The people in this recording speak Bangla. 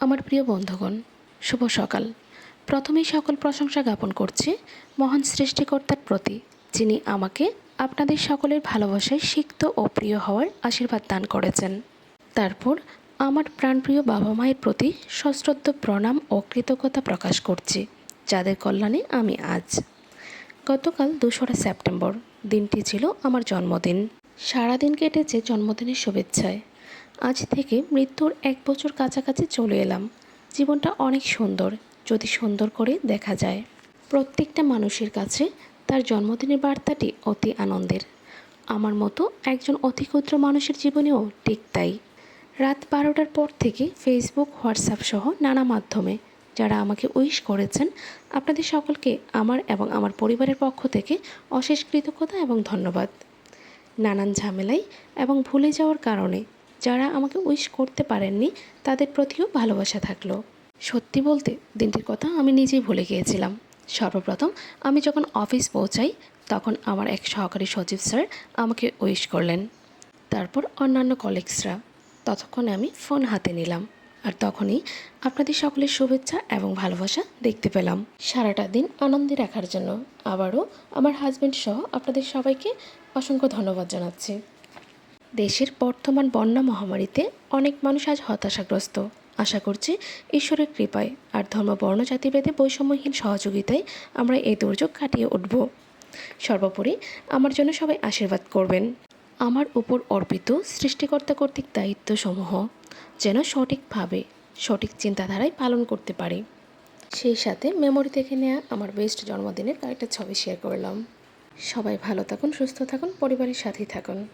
আমার প্রিয় বন্ধুগণ, শুভ সকাল। প্রথমেই সকল প্রশংসা জ্ঞাপন করছি মহান সৃষ্টিকর্তার প্রতি, যিনি আমাকে আপনাদের সকলের ভালোবাসায় সিক্ত ও প্রিয় হওয়ার আশীর্বাদ দান করেছেন। তারপর আমার প্রাণপ্রিয় বাবা মায়ের প্রতি সশ্রদ্ধ প্রণাম ও কৃতজ্ঞতা প্রকাশ করছি, যাদের কল্যাণে আমি আজ। গতকাল দোসরা সেপ্টেম্বর, দিনটি ছিল আমার জন্মদিন। সারাদিন কেটেছে জন্মদিনের শুভেচ্ছায়। আজ থেকে মৃত্যুর এক বছর কাছাকাছি চলে এলাম। জীবনটা অনেক সুন্দর, যদি সুন্দর করে দেখা যায়। প্রত্যেকটা মানুষের কাছে তার জন্মদিনের বার্তাটি অতি আনন্দের। আমার মতো একজন অতি ক্ষুদ্র মানুষের জীবনেও ঠিক তাই। রাত বারোটার পর থেকে ফেসবুক হোয়াটসঅ্যাপ সহ নানা মাধ্যমে যারা আমাকে উইশ করেছেন, আপনাদের সকলকে আমার এবং আমার পরিবারের পক্ষ থেকে অশেষ কৃতজ্ঞতা এবং ধন্যবাদ। নানান ঝামেলায় এবং ভুলে যাওয়ার কারণে যারা আমাকে উইশ করতে পারেননি, তাদের প্রতিও ভালোবাসা থাকল। সত্যি বলতে, দিনটির কথা আমি নিজেই ভুলে গিয়েছিলাম। সর্বপ্রথম আমি যখন অফিস পৌঁছাই, তখন আমার এক সহকারী সচিব স্যার আমাকে উইশ করলেন। তারপর অন্যান্য কলিগসরা ততক্ষণে আমি ফোন হাতে নিলাম। আর তখনই আপনাদের সকলের শুভেচ্ছা এবং ভালোবাসা দেখতে পেলাম। সারাটা দিন আনন্দে রাখার জন্য আবারও আমার হাজব্যান্ড সহ আপনাদের সবাইকে অসংখ্য ধন্যবাদ জানাচ্ছি। দেশের বর্তমান বন্যা মহামারীতে অনেক মানুষ আজ হতাশাগ্রস্ত। আশা করছি ঈশ্বরের কৃপায় আর ধর্ম, বর্ণ, জাতিভেদে বৈষম্যহীন সহযোগিতায় আমরা এই দুর্যোগ কাটিয়ে উঠব। সর্বোপরি আমার জন্য সবাই আশীর্বাদ করবেন। আমার উপর অর্পিত সৃষ্টিকর্তা কর্তৃক দায়িত্বসমূহ যেন সঠিকভাবে সঠিক চিন্তাধারায় পালন করতে পারি। সেই সাথে মেমোরি থেকে নেওয়া আমার বেস্ট জন্মদিনের কয়েকটা ছবি শেয়ার করলাম। সবাই ভালো থাকুন, সুস্থ থাকুন, পরিবারের সাথেই থাকুন।